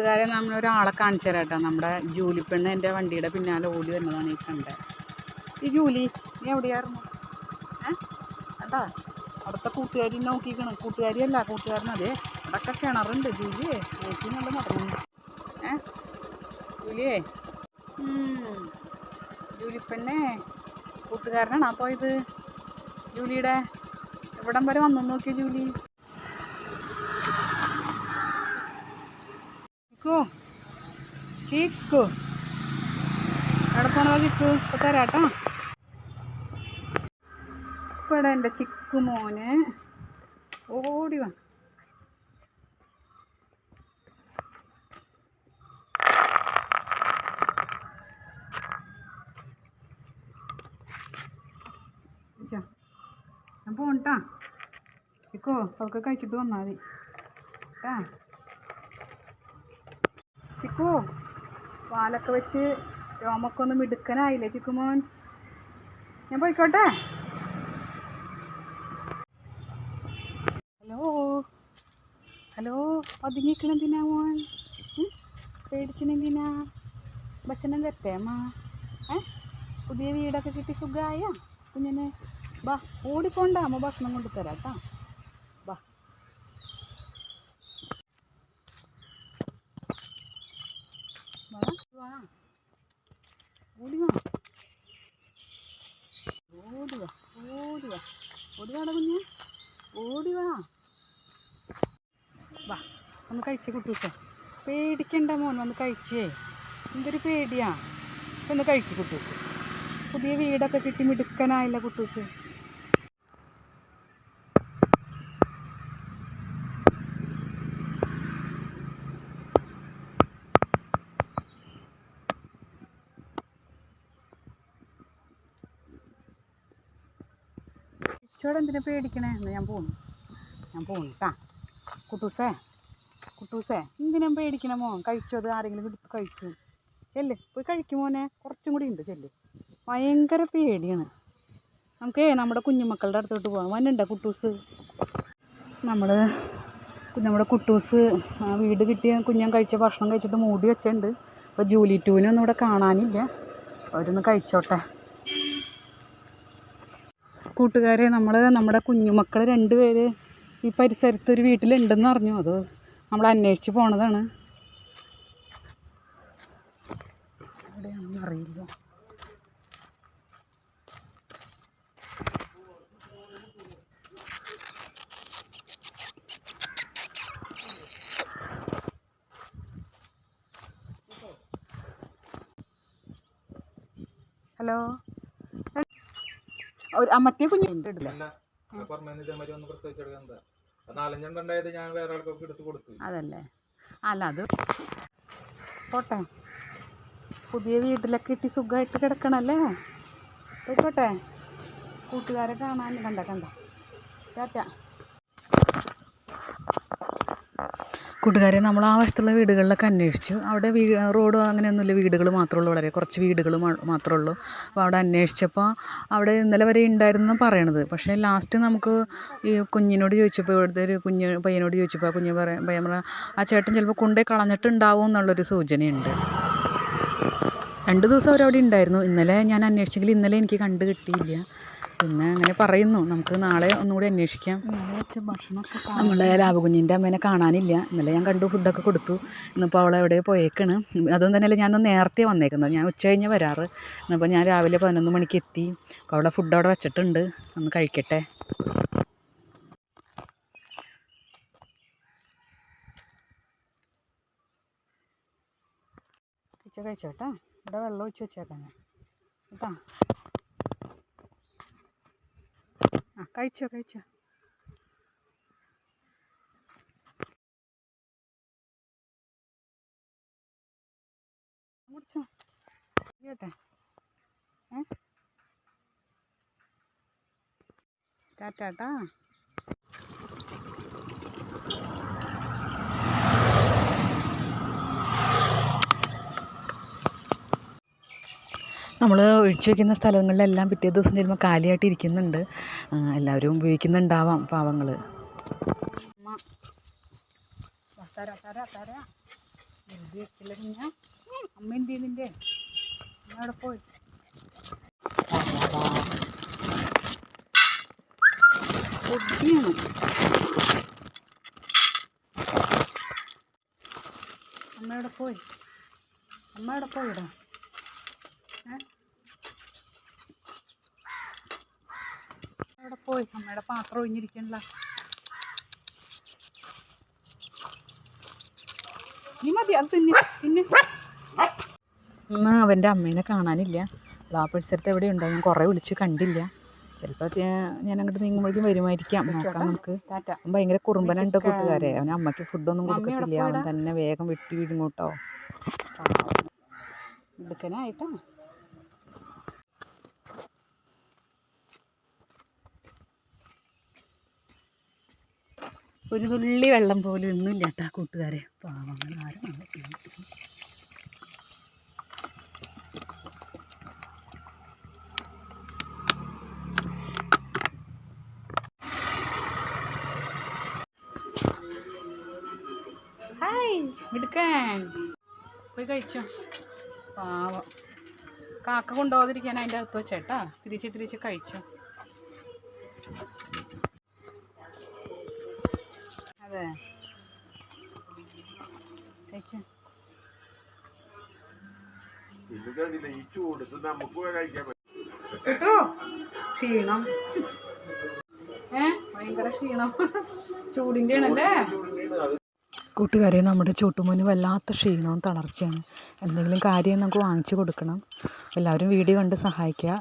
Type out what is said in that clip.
കൂട്ടുകാരെ നമ്മളൊരാളെ കാണിച്ചു തരാം കേട്ടോ നമ്മുടെ ജൂലി പെണ്ണ് എന്റെ വണ്ടിയുടെ പിന്നാലെ ഓടി വരുന്നതാണ് ഈ കണ്ടത്. ഈ ജൂലി നീ എവിടെയായിരുന്നു? ഏ? അതാ അവിടുത്തെ കൂട്ടുകാരി നോക്കിക്കണം കൂട്ടുകാരിയല്ല കൂട്ടുകാരനതെ അവിടെയൊക്കെ കിണറുണ്ട് ജൂലിയെ നോക്കി നല്ല നടന്നു. ഏ? ജൂലിയേ ജൂലിപ്പെണ്ണേ ജൂലി പെണ്ണേ കൂട്ടുകാരനാണ് ഇത് ജൂലിയുടെ എവിടം വരെ വന്നു നോക്കിയ ജൂലി? ചിക്കു. ചിക്കു. എവിടെ പോണോ ചിക്കു തരാം കേട്ടോ ഇവിടെ എന്റെ ചിക്കു മോനെ. ഓടി വാ. ഞാൻ പോകണ്ട ചിക്കോ അതൊക്കെ കഴിച്ചിട്ട് വന്നാൽ മതി. കേട്ടാ ചിക്കു പാലൊക്കെ വെച്ച് രോമൊക്കെ ഒന്ന് മിടുക്കനായില്ലേ ചിക്കുമോൻ ഞാൻ പോയിക്കോട്ടെ. ഹലോ ഹലോ പതുങ്ങിക്കണെന്തിനാ മോൻ? പേടിച്ചിനെന്തിനാ ഭക്ഷണം തരട്ടെ ഏ പുതിയ വീടൊക്കെ കിട്ടി സുഖമായ കുഞ്ഞിനെ ബാ ഓടിക്കൊണ്ടാമോ ഭക്ഷണം കൊണ്ട് തരാം കേട്ടാ ബാ വാ. വാ ഓടി വാ. ഓടി വാ ഓടി വാ. ഓടി വാടാ കുഞ്ഞ്. ഓടി വാ. വാ ഒന്ന് കഴിച്ചേ കുട്ടൂസ പേടിക്കണ്ട മോൻ വന്ന് കഴിച്ചേ. എന്തൊരു പേടിയാ. ഒന്ന് കഴിച്ചു കുട്ടൂസ് പുതിയ വീടൊക്കെ കിട്ടി മിടുക്കനായില്ല കുട്ടൂസ് ഇച്ചോടെ എന്തിനാ പേടിക്കണേ? എന്നാ ഞാൻ പോന്നു ഞാൻ പോന്നു കേട്ടാ കുട്ടൂസേ കുട്ടൂസേ എന്തിനാ പേടിക്കണ മോൻ? കഴിച്ചത് ആരെങ്കിലും എടുത്ത് കഴിക്കും ചെല്ല്. പോയി കഴിക്കും മോനെ. കുറച്ചും കൂടി ഉണ്ട് ചെല്ല്. ഭയങ്കര പേടിയാണ്. നമുക്കേ നമ്മുടെ കുഞ്ഞുമക്കളുടെ അടുത്തോട്ട് പോകാം വന്നുണ്ടോ കുട്ടൂസ്? നമ്മൾ നമ്മുടെ കുട്ടൂസ് വീട് കിട്ടിയ കുഞ്ഞൻ കഴിച്ച ഭക്ഷണം കഴിച്ചിട്ട് മൂടി വെച്ചിട്ടുണ്ട്. അപ്പോൾ ജൂലി ടൂവിനൊന്നും ഇവിടെ കാണാനില്ല. അവരൊന്ന് കഴിച്ചോട്ടെ. കൂട്ടുകാരെ നമ്മൾ നമ്മുടെ കുഞ്ഞുമക്കൾ രണ്ടുപേര് ഈ പരിസരത്ത് ഒരു വീട്ടിലുണ്ടെന്ന് അറിഞ്ഞു. അത് നമ്മൾ അന്വേഷിച്ച് പോണതാണ്. അറിയില്ല. ഹലോ? ഒരു- മറ്റേ കുഞ്ഞു ഇടില്ല അല്ല പറഞ്ഞ ഇതേമാതിരി ഒന്ന് പ്രസവിച്ചെടുക്കാൻ എന്താ? അത് നാലഞ്ചെണ്ണം ഉണ്ടായത് ഞാൻ വേറെ ആൾക്കൊക്കെ എടുത്ത് കൊടുത്തു. അതല്ലേ? അല്ല അത് പോട്ടെ. പുതിയ വീട്ടിലൊക്കെ കിട്ടി സുഖമായിട്ട് കിടക്കണല്ലേ? പോയിക്കോട്ടെ. കൂട്ടുകാരെ കാണാൻ കണ്ട കണ്ട? ടാറ്റ. കൂട്ടുകാരെ നമ്മൾ ആ വശത്തുള്ള വീടുകളിലൊക്കെ അന്വേഷിച്ചു. അവിടെ വീ റോഡ് അങ്ങനെയൊന്നുമില്ല വീടുകൾ മാത്രമേ ഉള്ളൂ വളരെ. കുറച്ച് വീടുകൾ മാത്രമേ ഉള്ളൂ. അപ്പോൾ അവിടെ അന്വേഷിച്ചപ്പോൾ അവിടെ ഇന്നലെ വരെ ഉണ്ടായിരുന്നു പറയണത്. പക്ഷേ ലാസ്റ്റ് നമുക്ക് ഈ കുഞ്ഞിനോട് ചോദിച്ചപ്പോൾ ഇവിടുത്തെ ഒരു കുഞ്ഞ് പയ്യനോട് ചോദിച്ചപ്പോൾ ആ കുഞ്ഞ് പറയാൻ പയ്യൻ പറഞ്ഞ ആ ചേട്ടൻ ചിലപ്പോൾ കൊണ്ടേ കളഞ്ഞിട്ടുണ്ടാവും എന്നുള്ളൊരു സൂചനയുണ്ട്. രണ്ട് ദിവസം അവരവിടെ ഉണ്ടായിരുന്നു. ഇന്നലെ ഞാൻ അന്വേഷിച്ചെങ്കിൽ ഇന്നലെ എനിക്ക് കണ്ടു കിട്ടിയില്ല. പിന്നെ അങ്ങനെ പറയുന്നു. നമുക്ക് നാളെ ഒന്നുകൂടി അന്വേഷിക്കാം. നമ്മളെ ലാഭകുഞ്ഞിന്റെ അമ്മേനെ കാണാനില്ല. ഇന്നലെ ഞാൻ കണ്ടു ഫുഡൊക്കെ കൊടുത്തു. ഇന്നിപ്പോൾ അവളെ എവിടെ പോയേക്കാണ്. അതൊന്നും തന്നെയല്ല ഞാൻ നേരത്തെ വന്നേക്കുന്നത്. ഞാൻ ഉച്ച കഴിഞ്ഞ് വരാറ്. ഇന്നിപ്പോൾ ഞാൻ രാവിലെ പതിനൊന്ന് മണിക്ക് എത്തി. അവളെ ഫുഡ് അവിടെ വെച്ചിട്ടുണ്ട്. ഒന്ന് കഴിക്കട്ടെ. കഴിച്ചോ കഴിച്ചോ കേട്ടോ ഇവിടെ വെള്ളം ഒഴിച്ച് വെച്ചേക്കാം ഞാൻ കേട്ടോ ആ കഴിച്ചോ കഴിച്ചോ കുടിച്ചോ കേട്ടെ ഏ ടാറ്റാട്ടാ നമ്മൾ ഒഴിച്ചു വെക്കുന്ന സ്ഥലങ്ങളിലെല്ലാം പിറ്റേ ദിവസം ചെല്ലുമ്പോൾ കാലിയായിട്ട് ഇരിക്കുന്നുണ്ട് എല്ലാവരും ഉപയോഗിക്കുന്നുണ്ടാവാം പാവങ്ങൾ തരാ തരാ തരാ എഴുതി വെക്കില്ല പിന്നെ അമ്മ എന്ത് ചെയ്യുന്നിന്റെ അമ്മ അവിടെ പോയി അമ്മയുടെ പോയിടാം അവിടെ പോയി. അമ്മയുടെ പാത്രം ഒഴിഞ്ഞിരിക്കണില്ല. നീ മതി അത് തിന്നെ തിന്നെ. ഇന്ന് അവന്റെ അമ്മേനെ കാണാനില്ല. ആ പരിസരത്ത് എവിടെ ഉണ്ടോ ഞാൻ കുറേ വിളിച്ച് കണ്ടില്ല. ചിലപ്പോൾ ഞാൻ അങ്ങോട്ട് നീങ്ങുമ്പോഴേക്കും വരുമായിരിക്കാം. നോക്കാം നമുക്ക്. ഭയങ്കര കുറുമ്പനുണ്ട് കൂട്ടുകാരെ. അവൻ അമ്മയ്ക്ക് ഫുഡൊന്നും കൊടുക്കത്തില്ല. അവൻ തന്നെ വേഗം വെട്ടി വിഴുങ്ങൂട്ടോ എടുക്കാനായിട്ടാ ഒരു തുള്ളി വെള്ളം പോലും ഒന്നും ഇല്ല കേട്ടാ കൂട്ടുകാരെ. പാവങ്ങൾ ആരും ഹായ് എടുക്കാൻ പോയി കഴിച്ചോ? പാവം. കാക്ക കൊണ്ടുപോകാതിരിക്കാൻ അതിന്റെ അകത്ത് വെച്ചേട്ടാ. തിരിച്ച് തിരിച്ച് കഴിച്ചോ? അതെ ഈ ചൂടത്ത് നമുക്ക് പോയി കഴിക്കാൻ പറ്റും. കേട്ടോ ക്ഷീണം. ഏ? ഭയങ്കര ക്ഷീണം. ചൂടിന്റെ ആണല്ലേ കൂട്ടുകാരെ നമ്മുടെ ചൂട്ടുമോന് വല്ലാത്ത ക്ഷീണവും തളർച്ചയാണ്. എന്തെങ്കിലും കാര്യം നമുക്ക് വാങ്ങിച്ചു കൊടുക്കണം. എല്ലാവരും വീഡിയോ കണ്ട് സഹായിക്കുക.